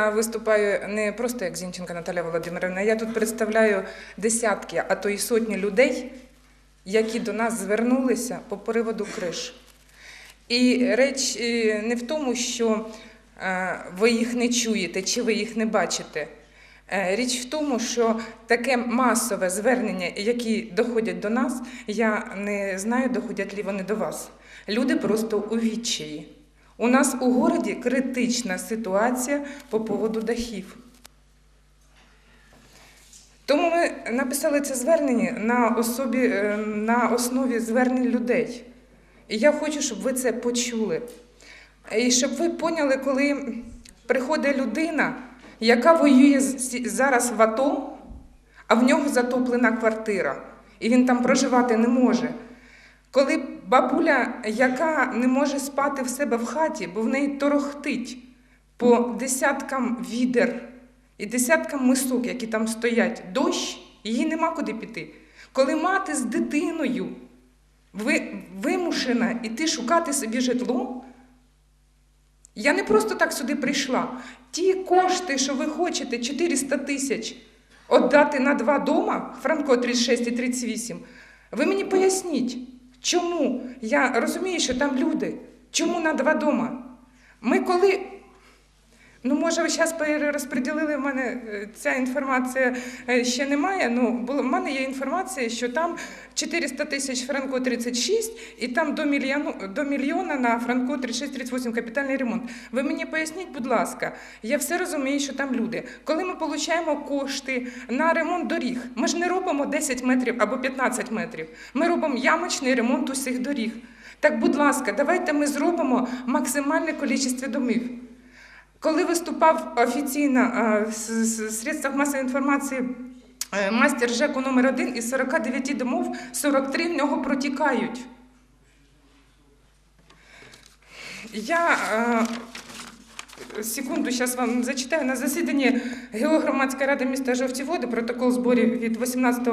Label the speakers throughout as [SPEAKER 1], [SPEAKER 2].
[SPEAKER 1] Я виступаю не просто як Зінченка Наталя Володимирівна. Я тут представляю десятки, а то й сотні людей, які до нас звернулися по приводу криш. І реч е, не в тому, що е, ви їх не чуєте чи ви їх не бачите. Е, Річ в тому, що таке масове звернення, які доходять до нас, я не знаю, доходять ли вони до вас. Люди просто у відчаї. У нас у городі критична ситуація по поводу дахів. Тому ми написали це звернення на, особі, е, на основі звернень людей. І я хочу, щоб ви це почули. І щоб ви поняли, коли приходить людина, яка воює зараз в АТО, а в нього затоплена квартира, і він там проживати не може. Коли бабуля, яка не може спати в себе в хаті, бо в неї торохтить по десяткам відер і десяткам мисок, які там стоять, дощ, їй нема куди піти. Коли мати з дитиною ви, вимушена йти шукати собі житло, я не просто так сюди прийшла. Ті кошти, що ви хочете, 400 тисяч, віддати на два дома, Франко 36 і 38, ви мені поясніть, чому? Я розумію, що там люди. Чому на два дома? Ми коли. Ну, може, ви зараз перерозподілили, в мене е, ця інформація е, ще немає. Ну, було, в мене є інформація, що там 400 тисяч Франко 36 і там до, мільйону, до мільйона на Франко 36-38 капітальний ремонт. Ви мені поясніть, будь ласка, я все розумію, що там люди. Коли ми отримуємо кошти на ремонт доріг, ми ж не робимо 10 метрів або 15 метрів. Ми робимо ямочний ремонт усіх доріг. Так, будь ласка, давайте ми зробимо максимальне кількість домів. Коли виступав офіційно е, в с- средствах масової інформації мастер майстер ЖЕКу номер 1 із 49 домов 43 в нього протікають. Я е, секунду зараз вам зачитаю. На засіданні Геогромадської ради міста Жовті Води, протокол зборів від 18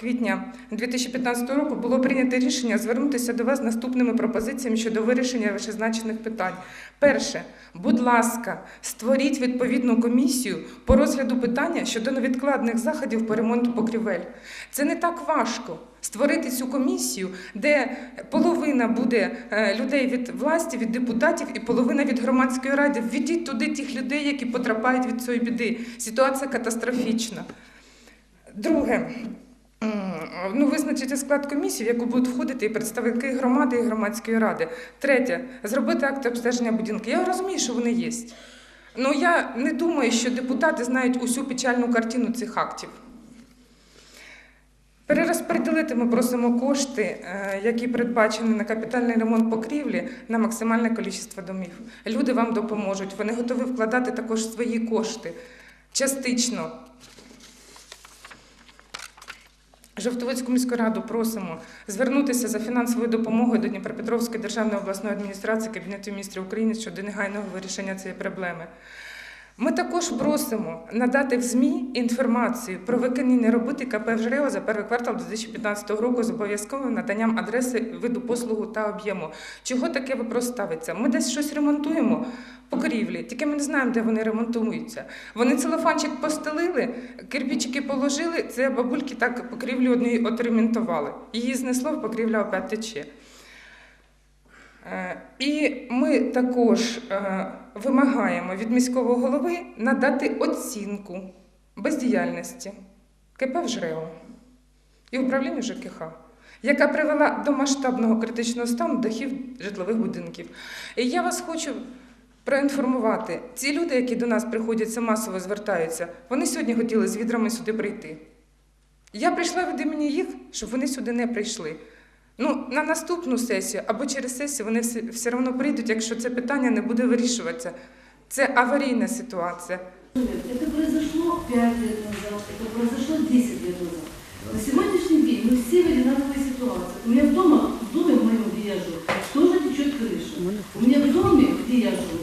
[SPEAKER 1] квітня 2015 року, було прийнято рішення звернутися до вас з наступними пропозиціями щодо вирішення вищезначених питань. Перше, будь ласка, створіть відповідну комісію по розгляду питання щодо невідкладних заходів по ремонту покрівель. Це не так важко створити цю комісію, де половина буде е, людей від власті, від депутатів і половина від громадської ради. Введіть туди тих людей, які потрапляють від цієї біди. Ситуація катастрофічна. Друге. Ну, визначити склад комісії, в яку будуть входити і представники громади і громадської ради. Третє зробити акти обстеження будинку. Я розумію, що вони є. Ну я не думаю, що депутати знають усю печальну картину цих актів. Перерозподілити ми просимо кошти, е, які передбачені на капітальний ремонт покрівлі, на максимальне кількість домів. Люди вам допоможуть. Вони готові вкладати також свої кошти частично. Жовтоводську міську раду просимо звернутися за фінансовою допомогою до Дніпропетровської державної обласної адміністрації Кабінету міністрів України щодо негайного вирішення цієї проблеми. Ми також просимо надати в ЗМІ інформацію про виконання роботи КП «Вжрео» за перший квартал 2015 року з обов'язковим наданням адреси виду послугу та об'єму. Чого таке вопрос ставиться? Ми десь щось ремонтуємо покрівлі, тільки ми не знаємо, де вони ремонтуються. Вони целофанчик постелили, кирпичики положили, це бабульки так покрівлю одної отремонтували. Її знесло, покрівля опять тече. Е, І ми також е, вимагаємо від міського голови надати оцінку бездіяльності КП «Вжрео» і управлінню ЖКХ, яка привела до масштабного критичного стану дахів житлових будинків. І я вас хочу проінформувати. Ці люди, які до нас приходять, масово звертаються, вони сьогодні хотіли з відрами сюди прийти. Я прийшла від імені їх, щоб вони сюди не прийшли. Ну, на наступну сесію або через сесію вони все, все одно прийдуть, якщо це питання не буде вирішуватися. Це аварійна ситуація.
[SPEAKER 2] Это произошло 5 лет назад, это произошло 10 лет назад. На сегодняшний день мы все в одинаковой ситуации. У меня дома, в доме моем, где я живу, тоже течет крыша. У меня в доме, где я живу,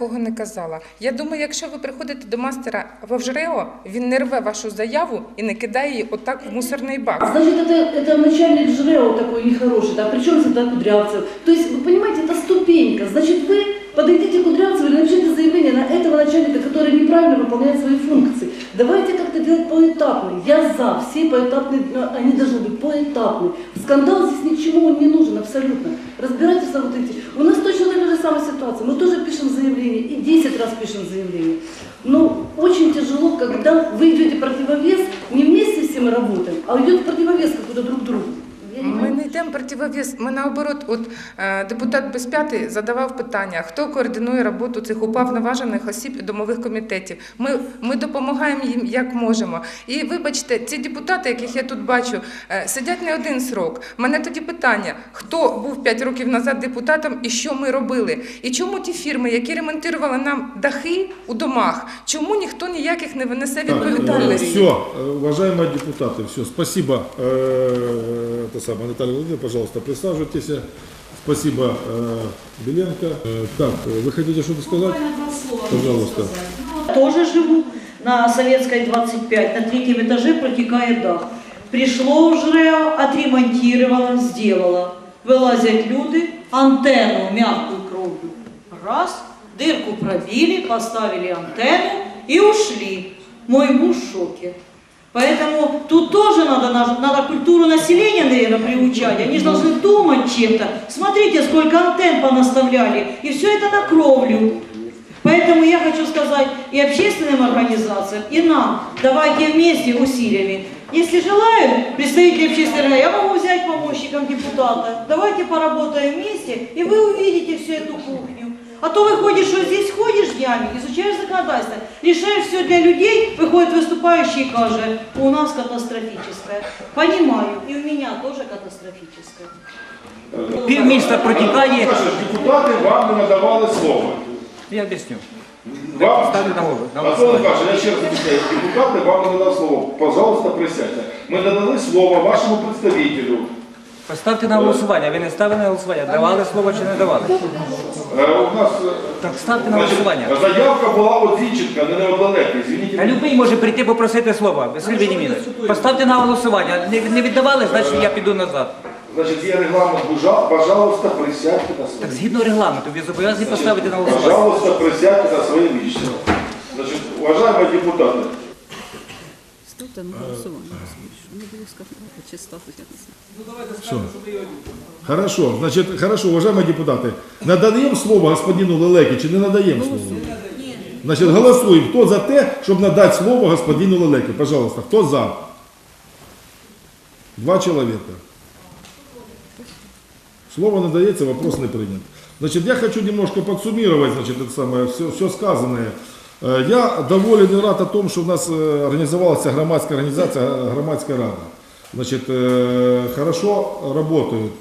[SPEAKER 1] такого не казала. Я думаю, якщо ви приходите до мастера Вовжрео, він не рве вашу заяву і не кидає її отак в мусорний бак.
[SPEAKER 2] Значит, это, это начальник ЖРЭО такой нехороший, да, причем всегда Кудрявцев. То есть, вы понимаете, это ступенька. Значит, вы подойдите к Кудрявцеву и напишите заявление на этого начальника, который неправильно выполняет свои функции. Давайте как-то делать поэтапно. Я за, все поэтапные, э, они должны быть поэтапные. Скандал здесь ничего не нужен абсолютно. Разбирательства вот эти. У нас точно такая же самая ситуация. Мы тоже пишем заявление, и 10 раз пишем заявление. Но очень тяжело, когда вы идете противовес, не вместе с мы работаем, а идет противовес какой-то друг другу. Я не
[SPEAKER 1] Ми
[SPEAKER 2] понимаю.
[SPEAKER 1] не йдемо противовес. Ми наоборот, от е, депутат Безп'ятий задавав питання, хто координує роботу цих уповноважених осіб і домових комітетів. Ми, ми допомагаємо їм як можемо. І вибачте, ці депутати, яких я тут бачу, е, сидять не один срок. Мене тоді питання: хто був 5 років назад депутатом і що ми робили? І чому ті фірми, які ремонтували нам дахи у домах, чому ніхто ніяких не винесе відповідальності?
[SPEAKER 3] все, уважаемые депутаты, все, спасибо. Э, Это самое, Наталья Владимировна, Пожалуйста, присаживайтесь. Спасибо, э, Беленко. Э, Так, э, вы хотите что-то сказать? Пожалуйста.
[SPEAKER 4] Тоже живу на Советской 25, на третьем этаже протекает дах. Пришло в ЖРЭО, отремонтировала, сделала. Вылазят люди, антенну мягкую кровлю. Раз, дырку пробили, поставили антенну и ушли. Мой муж в шоке. Поэтому тут тоже надо, надо культуру населения, наверное, приучать. Они же должны думать чем-то. Смотрите, сколько антенн понаставляли. И все это на кровлю. Поэтому я хочу сказать и общественным организациям, и нам, давайте вместе усилиями. Если желают представители общественной организации, я могу взять помощником депутата. Давайте поработаем вместе, и вы увидите всю эту кухню. А то выходишь, что здесь ходишь днями, изучаешь законодательство, решаешь все для людей, выходит выступающий и каже, у нас катастрофическое. Понимаю, и у меня тоже катастрофическое.
[SPEAKER 5] Півміста протікає.
[SPEAKER 3] Депутаты вам не надавали слово.
[SPEAKER 5] Я об'ясню.
[SPEAKER 3] Вам,
[SPEAKER 5] Ставлю на голову. На
[SPEAKER 3] Антон
[SPEAKER 5] голосування.
[SPEAKER 3] Іванович, я ще раз об'ясняю, депутати вам не надали слово. Пожалуйста, присядьте. Ми надали слово вашому представителю.
[SPEAKER 5] Поставте на голосування. Ви не ставили на голосування. Давали слово чи не давали?
[SPEAKER 3] Е, У нас е,
[SPEAKER 5] Так ставте на
[SPEAKER 3] значить,
[SPEAKER 5] голосування.
[SPEAKER 3] заявка була от Зінченка, не недалеко, извините.
[SPEAKER 5] А любий може прийти попросити слова. Василь Венімінович, поставте на голосування. Не, не віддавали, значить я піду назад.
[SPEAKER 3] Значить, є регламент, Бужа- пожалуйста, присядьте на
[SPEAKER 5] Так
[SPEAKER 3] своє.
[SPEAKER 5] згідно регламенту, ви зобов'язані поставити на голосування.
[SPEAKER 3] Пожалуйста, присядьте на своє місце. Значить, уважаємо депутати,
[SPEAKER 6] Ставте на голосування. Не буду сказати, чи ставити, я не знаю.
[SPEAKER 3] Все. Хорошо, значит, хорошо, уважаемые депутаты, надаємо слово господину Лелеки чи не надаємо слово? Значить, голосуємо. Хто за те, щоб надати слово господину Лелеки? Пожалуйста, хто за? Два чоловіка. Слово надається, вопрос не принят. Значит, я хочу немножко подсуммировать, значит, это самое, все, все сказанное. Э, Я доволен и рад о том, что у нас э, организовалась громадская организация, э, громадская рада. Значит, э, хорошо работают.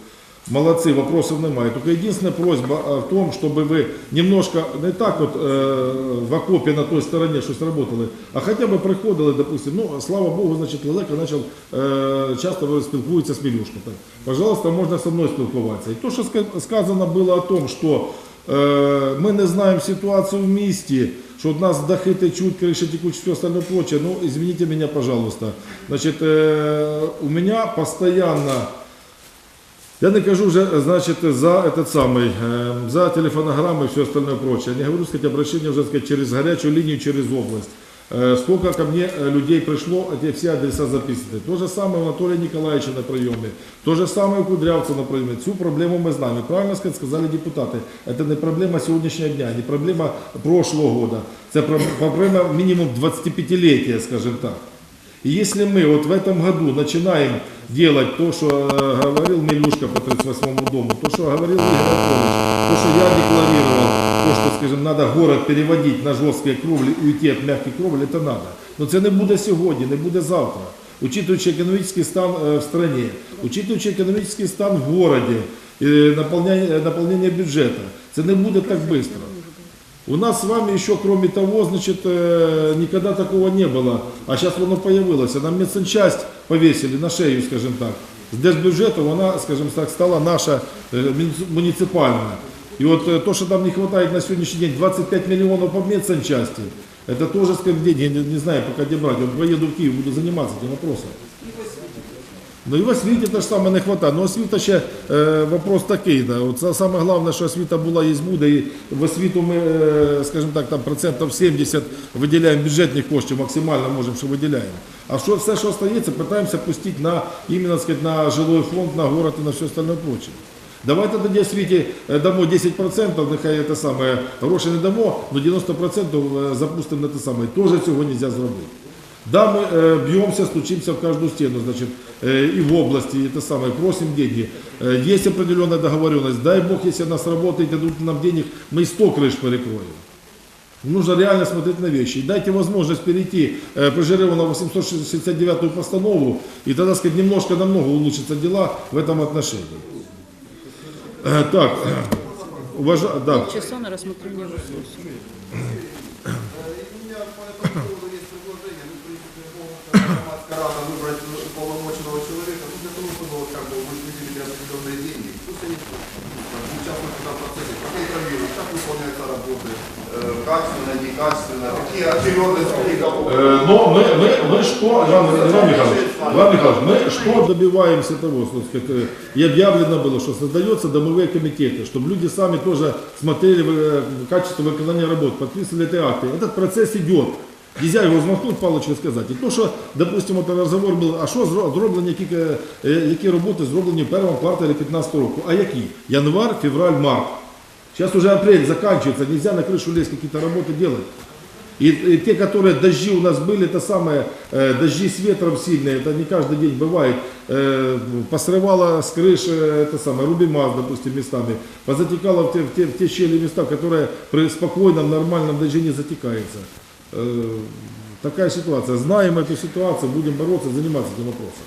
[SPEAKER 3] Молодцы, вопросов немає. Только единственная просьба э, в том, чтобы вы немножко, не так вот э, в окопе на той стороне щось работали, а хотя бы приходили, допустим, ну, слава Богу, значит, Лелека начал э, часто спілкується з Мілюшкою. Так, пожалуйста, можна со мною спілкуватися. І то, що ска- сказано було о том, що е, ми не знаємо ситуацію в місті, що у нас дахи течуть, криші текуть, все остальное прочее, ну, извините меня, пожалуйста. Значит, э, у меня постоянно я не кажу вже, значит, за этот самый, э, за телефонограммы и все остальное прочее. Я не говорю, сказать, обращение уже, сказать, через горячую линию, через область. Э, Сколько ко мне э, людей пришло, эти все адреса записаны. То же самое у Анатолия Николаевича на приеме, то же самое у Кудрявца на приеме. Всю проблему мы знаем. И правильно сказать, сказали депутаты, это не проблема сегодняшнего дня, не проблема прошлого года. Это проблема минимум 25-летия, скажем так. И если мы вот в этом году начинаем делать то, что э, говорил Милюшка по 38 дому, то, что говорил Игорь Анатольевич, то, что я декларировал, то, что, скажем, надо город переводить на жесткие кровли и уйти от мягких кровель, это надо. Но це не буде сьогодні, не буде завтра. Учитываючи економічний стан е, в стране, учитываючи економічний стан в городе, е, наполнение, наполнение бюджета, це не буде так швидко. У нас с вами еще, кроме того, значит, э, никогда такого не было, а сейчас оно появилось. Нам медсанчасть повесили на шею, скажем так. С держбюджета вона, скажем так, стала наша э, муници- муниципальная. И вот э, то, что нам не хватает на сегодняшний день 25 миллионов по медсанчасти, это тоже, скажем, деньги, я не, не знаю пока где брать. Вот поеду в Киев, буду заниматься этим вопросом. Ну і в освіті теж саме не вистачає. Ну освіта ще е, вопрос такий. Да. От це саме головне, що освіта була і буде. І в освіту ми, е, скажімо так, там процентів 70 виділяємо бюджетних коштів, максимально можемо, що виділяємо. А що все, що остається, питаємося пустити на, іменно, сказати, на жилой фонд, на город і на все остальне прочее. Давайте тоді освіті е, дамо 10%, нехай це саме, гроші не дамо, але 90% запустимо на те саме. Теж цього не можна зробити. Да, мы э, бьемся, стучимся в каждую стену, значит, э, и в области, и это самое, просим деньги. Э, есть определенная договоренность. Дай Бог, если она сработает, дадут нам денег, мы и 100 крыш перекроем. Нужно реально смотреть на вещи. И дайте возможность перейти э, Прожиреву на 869 постанову, и тогда, сказать, немножко намного улучшатся дела в этом отношении. Э, так, уважа... да.
[SPEAKER 6] Часа на рассмотрение вопроса.
[SPEAKER 7] как бы, участвуют в этом процессе, проконтролируют, как выполняются работы, э, качественно, некачественно, какие очередности какие
[SPEAKER 3] Э, Но мы, мы, мы что, Иван, Иван Михайлович, Иван Михайлович, мы что добиваемся того, что сказать, э, и объявлено было, что создаются домовые комитеты, чтобы люди сами тоже смотрели э, качество выполнения работ, подписывали эти акты. Этот процесс идет. Нельзя його змахнути паличкою сказати. І то, що, допустимо, то розговор був, а що зро- зроблені, які, е, які роботи зроблені в першому кварталі 2015 року? А які? Январ, февраль, март. Сейчас уже апрель заканчивается, нельзя на крышу лезть, какие-то работы делать. И, и те, которые дожди у нас были, это самое, э, дожди с ветром сильные, это не каждый день бывает. Э, посрывало с крыши, это самое, рубимаз, допустим, местами, позатекало в те, в те, в те щели места, которые при спокойном, нормальном дожде не затекается. Э, такая ситуация. Знаем эту ситуацию, будем бороться, заниматься этим вопросом.